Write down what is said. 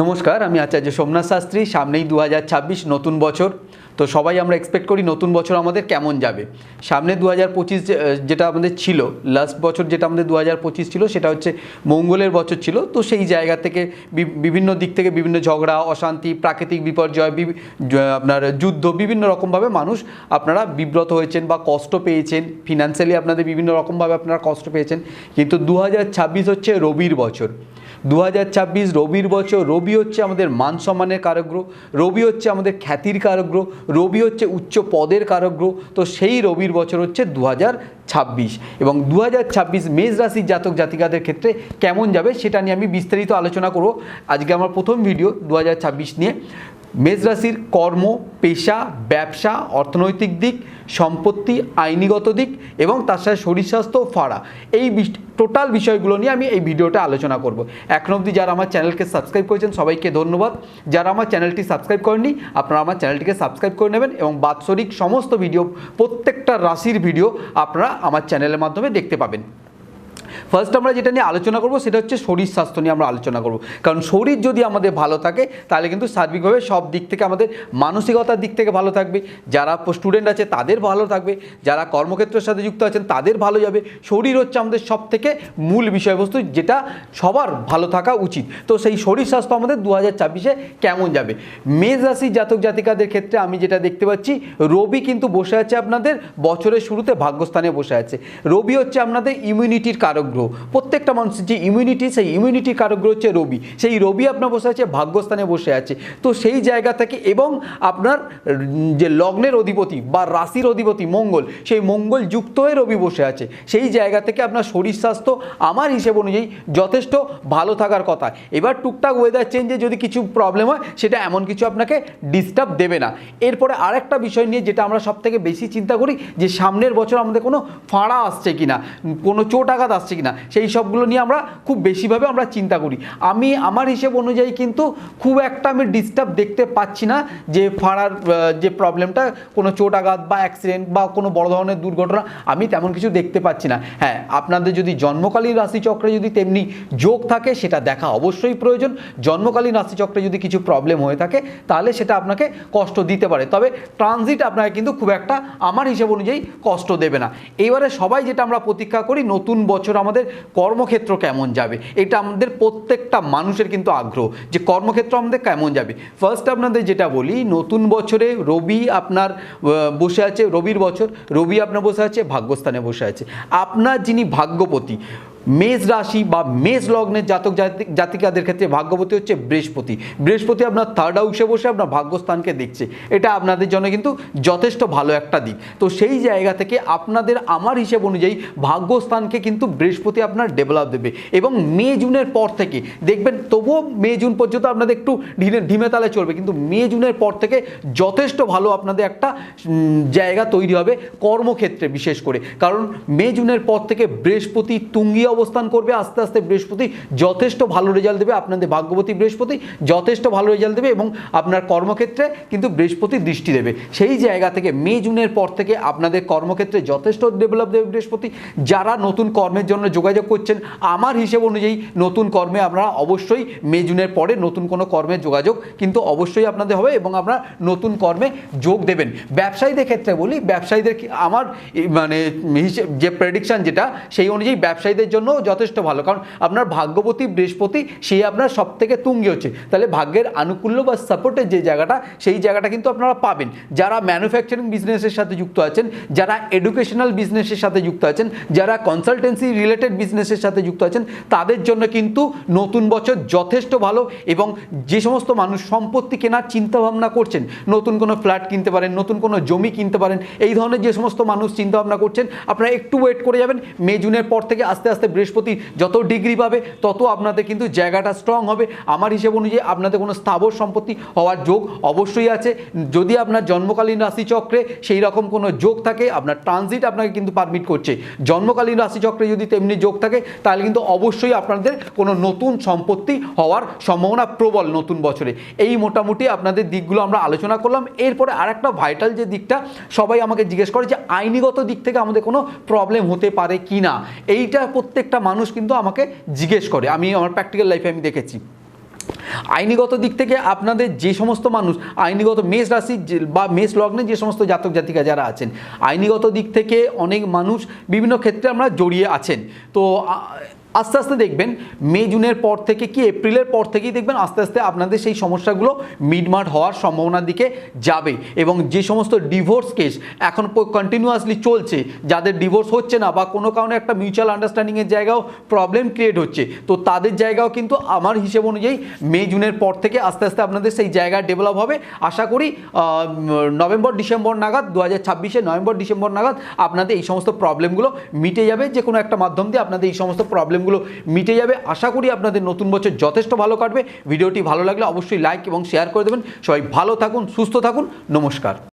নমস্কার, আমি আচার্য সোমনাথ শাস্ত্রী। সামনেই দু হাজার ছাব্বিশ নতুন বছর। তো সবাই আমরা এক্সপেক্ট করি নতুন বছর আমাদের কেমন যাবে। সামনে দু হাজার পঁচিশ যেটা আমাদের ছিল লাস্ট বছর যেটা আমাদের দু হাজার পঁচিশ ছিল, সেটা হচ্ছে মঙ্গলের বছর ছিল। তো সেই জায়গা থেকে বিভিন্ন দিক থেকে বিভিন্ন ঝগড়া, অশান্তি, প্রাকৃতিক বিপর্যয় আপনার যুদ্ধ, বিভিন্ন রকমভাবে মানুষ আপনারা বিব্রত হয়েছেন বা কষ্ট পেয়েছেন। ফিনান্সিয়ালি আপনাদের বিভিন্ন রকমভাবে আপনারা কষ্ট পেয়েছেন। কিন্তু দু হাজার ছাব্বিশ হচ্ছে রবির বছর। দু হাজার ছাব্বিশ রবির বছর, রবি হচ্ছে আমাদের মান সম্মানের কারগ্রহ রবি হচ্ছে আমাদের খ্যাতির কারগ্রহ রবি হচ্ছে উচ্চ পদের কারগ্রহ তো সেই রবির বছর হচ্ছে দু ছাব্বিশ। এবং দু হাজার ছাব্বিশ মেষ রাশির জাতক জাতিকাদের ক্ষেত্রে কেমন যাবে সেটা নিয়ে আমি বিস্তারিত আলোচনা করব। আজকে আমার প্রথম ভিডিও দু হাজার ছাব্বিশ নিয়ে। মেষ রাশির কর্ম, পেশা, ব্যবসা, অর্থনৈতিক দিক, সম্পত্তি, আইনিগত দিক এবং তার সাথে শরীর স্বাস্থ্য ফাড়া। এই টোটাল বিষয়গুলো নিয়ে আমি এই ভিডিওটা আলোচনা করব। এখন অবধি যারা আমার চ্যানেলকে সাবস্ক্রাইব করেছেন, সবাইকে ধন্যবাদ। যারা আমার চ্যানেলটি সাবস্ক্রাইব করেননি, আপনারা আমার চ্যানেলটিকে সাবস্ক্রাইব করে নেবেন এবং বাৎসরিক সমস্ত ভিডিও, প্রত্যেকটা রাশির ভিডিও আপনারা আমার চ্যানেলের মাধ্যমে দেখতে পাবেন। ফার্স্ট আমরা যেটা নিয়ে আলোচনা করব সেটা হচ্ছে শরীর স্বাস্থ্য নিয়ে আমরা আলোচনা করব। কারণ শরীর যদি আমাদের ভালো থাকে, তাহলে কিন্তু সার্বিকভাবে সব দিক থেকে আমাদের মানসিকতার দিক থেকে ভালো থাকবে। যারা স্টুডেন্ট আছে, তাদের ভালো থাকবে। যারা কর্মক্ষেত্রের সাথে যুক্ত আছেন, তাদের ভালো যাবে। শরীর হচ্ছে আমাদের সব থেকে মূল বিষয়বস্তু, যেটা সবার ভালো থাকা উচিত। তো সেই শরীর স্বাস্থ্য আমাদের দু হাজার কেমন যাবে? মেষ জাতক জাতিকাদের ক্ষেত্রে আমি যেটা দেখতে পাচ্ছি, রবি কিন্তু বসে আছে আপনাদের বছরের শুরুতে, ভাগ্যস্থানে বসে আছে। রবি হচ্ছে আপনাদের ইমিউনিটির কারক গ্রহ প্রত্যেকটা মানুষের যে ইমিউনিটি সেই ইমিউনিটি কারক হচ্ছে রবি। সেই রবি আপনার বসে আছে, ভাগ্যস্থানে বসে আছে। তো সেই জায়গা থেকে এবং আপনার যে লগ্নের অধিপতি বা রাশির অধিপতি মঙ্গল, সেই মঙ্গল যুক্ত হয়ে রবি বসে আছে। সেই জায়গা থেকে আপনার শরীর স্বাস্থ্য আমার হিসেব অনুযায়ী যথেষ্ট ভালো থাকার কথা। এবার টুকটাক ওয়েদার চেঞ্জে যদি কিছু প্রবলেম হয়, সেটা এমন কিছু আপনাকে ডিস্টার্ব দেবে না। এরপরে আরেকটা বিষয় নিয়ে যেটা আমরা সব থেকে বেশি চিন্তা করি, যে সামনের বছর আমাদের কোনো ফাঁড়া আসছে কিনা, কোনো চোট আঘাত আসছে কিনা, সেই সবগুলো নিয়ে আমরা খুব বেশিভাবে আমরা চিন্তা করি। আমি আমার হিসেব অনুযায়ী কিন্তু খুব একটা আমি ডিস্টার্ব দেখতে পাচ্ছি না যে ফাঁড়ার যে প্রবলেমটা কোনো চোট আঘাত বা অ্যাক্সিডেন্ট বা কোনো বড় ধরনের দুর্ঘটনা, আমি তেমন কিছু দেখতে পাচ্ছি না। হ্যাঁ আপনাদের যদি জন্মকালীন রাশিচক্রে যদি তেমনি যোগ থাকে, সেটা দেখা অবশ্যই প্রয়োজন। জন্মকালীন রাশিচক্রে যদি কিছু প্রবলেম হয়ে থাকে, তাহলে সেটা আপনাকে কষ্ট দিতে পারে। তবে ট্রানজিট আপনাকে কিন্তু খুব একটা আমার হিসেব অনুযায়ী কষ্ট দেবে না। এইবারে সবাই যেটা আমরা প্রতীক্ষা করি, নতুন বছর আমাদের কর্মক্ষেত্র কেমন যাবে? এটা আমাদের প্রত্যেকটা মানুষের কিন্তু আগ্রহ যে কর্মক্ষেত্র আমাদের কেমন যাবে। ফার্স্ট আপনাদের যেটা বলি, নতুন বছরে রবি আপনার বসে আছে, রবির বছর, রবি আপনার বসে আছে, ভাগ্যস্থানে বসে আছে। আপনার যিনি ভাগ্যপতি মেষ রাশি বা মেষ লগ্নের জাতক জাতি- জাতিকাদের ক্ষেত্রে ভাগ্যবতী হচ্ছে বৃহস্পতি। বৃহস্পতি আপনার থার্ড হাউসে বসে আপনার ভাগ্যস্থানকে দেখছে। এটা আপনাদের জন্য কিন্তু যথেষ্ট ভালো একটা দিক। তো সেই জায়গা থেকে আপনাদের আমার হিসেব অনুযায়ী ভাগ্যস্থানকে কিন্তু বৃহস্পতি আপনার ডেভেলপ দেবে। এবং মে জুনের পর থেকে, দেখবেন তবুও মে জুন পর্যন্ত আপনাদের একটু ঢিলে ঢিমে তালে চলবে। কিন্তু মে জুনের পর থেকে যথেষ্ট ভালো আপনাদের একটা জায়গা তৈরি হবে কর্মক্ষেত্রে বিশেষ করে। কারণ মে জুনের পর থেকে বৃহস্পতি তুঙ্গি অবস্থান করবে, আস্তে আস্তে বৃহস্পতি যথেষ্ট ভালো রেজাল্ট দেবে, আপনাদের ভাগ্যবতী বৃহস্পতি যথেষ্ট ভালো রেজাল্ট দেবে এবং আপনার কর্মক্ষেত্রে কিন্তু বৃহস্পতি দৃষ্টি দেবে। সেই জায়গা থেকে, মে, জুনের পর থেকে আপনাদের কর্মক্ষেত্রে যথেষ্ট ডেভেলপ দেবে বৃহস্পতি। যারা নতুন কর্মের জন্য যোগাযোগ করছেন, আমার হিসেব অনুযায়ী নতুন কর্মে আপনারা অবশ্যই মে, জুনের পরে নতুন কোনো কর্মের যোগাযোগ কিন্তু অবশ্যই আপনাদের হবে এবং আপনারা নতুন কর্মে যোগ দেবেন। ব্যবসায়ীদের ক্ষেত্রে বলি, ব্যবসায়ীদের আমার মানে যে প্রেডিকশন যেটা, সেই অনুযায়ী ব্যবসায়ীদের জন্য যথেষ্ট ভালো। কারণ আপনার ভাগ্যবতী বৃহস্পতি, সেই আপনার সব থেকে তুঙ্গি হচ্ছে। তাহলে ভাগ্যের আনুকূল্য বা সাপোর্টের যে জায়গাটা, সেই জায়গাটা কিন্তু আপনারা পাবেন। যারা ম্যানুফ্যাকচারিং বিজনেসের সাথে যুক্ত আছেন, যারা এডুকেশনাল বিজনেসের সাথে যুক্ত আছেন, যারা কনসালটেন্সি রিলেটেড বিজনেসের সাথে যুক্ত আছেন, তাদের জন্য কিন্তু নতুন বছর যথেষ্ট ভালো এবং যে সমস্ত মানুষ সম্পত্তি কেনার চিন্তাভাবনা করছেন, নতুন কোনো ফ্ল্যাট কিনতে পারেন, নতুন কোনো জমি কিনতে পারেন, এই ধরনের যে সমস্ত মানুষ চিন্তাভাবনা করছেন, আপনারা একটু ওয়েট করে যাবেন। মে, জুনের পর থেকে আস্তে আস্তে বৃহস্পতি যত ডিগ্রি পাবে, তত আপনাদের কিন্তু জায়গাটা স্ট্রং হবে। আমার হিসেব অনুযায়ী আপনাদের কোনো স্থাবর সম্পত্তি হওয়ার যোগ অবশ্যই আছে। যদি আপনার জন্মকালীন রাশিচক্রে সেই রকম কোনো যোগ থাকে, আপনার ট্রানজিট আপনাকে কিন্তু পারমিট করছে। জন্মকালীন রাশিচক্রে যদি তেমনি যোগ থাকে, তাহলে কিন্তু অবশ্যই আপনাদের কোনো নতুন সম্পত্তি হওয়ার সম্ভাবনা প্রবল নতুন বছরে। এই মোটামুটি আপনাদের দিকগুলো আমরা আলোচনা করলাম। এরপরে আরেকটা ভাইটাল যে দিকটা, সবাই আমাকে জিজ্ঞেস করে যে আইনিগত দিক থেকে আমাদের কোনো প্রবলেম হতে পারে কি না এইটা প্রত্যেকটা মানুষ কিন্তু আমাকে জিজ্ঞেস করে। আমি আমার প্র্যাকটিক্যাল লাইফে আমি দেখেছি। আইনিগত দিক থেকে আপনাদের যে সমস্ত মানুষ, আইনিগত মেষ রাশি বা মেষ লগ্নে যে সমস্ত জাতক জাতিকা যারা আছেন, আইনিগত দিক থেকে অনেক মানুষ বিভিন্ন ক্ষেত্রে আমরা জড়িয়ে আছেন। তো আস্তে আস্তে দেখবেন, মে, জুনের পর থেকে কি, এপ্রিলের পর থেকেই দেখবেন আস্তে আস্তে আপনাদের সেই সমস্যাগুলো মিটমাট হওয়ার সম্ভাবনার দিকে যাবে। এবং যে সমস্ত ডিভোর্স কেস এখন কন্টিনিউয়াসলি চলছে, যাদের ডিভোর্স হচ্ছে না বা কোনো কারণে একটা মিউচুয়াল আন্ডারস্ট্যান্ডিংয়ের জায়গাও প্রবলেম ক্রিয়েট হচ্ছে, তো তাদের জায়গাও কিন্তু আমার হিসেব অনুযায়ী মে, জুনের পর থেকে আস্তে আস্তে আপনাদের সেই জায়গা ডেভেলপ হবে। আশা করি নভেম্বর, ডিসেম্বর নাগাদ দু হাজার ছাব্বিশে নভেম্বর, ডিসেম্বর নাগাদ আপনাদের এই সমস্ত প্রবলেমগুলো মিটে যাবে। যে কোনো একটা মাধ্যম দিয়ে আপনাদের এই সমস্ত প্রবলেমগুলো মিটে যাবে। আশা করি আপনাদের নতুন বছর যথেষ্ট ভালো কাটবে। ভিডিওটি ভালো লাগলে অবশ্যই লাইক এবং শেয়ার করে দেবেন। সবাই ভালো থাকুন, সুস্থ থাকুন। নমস্কার।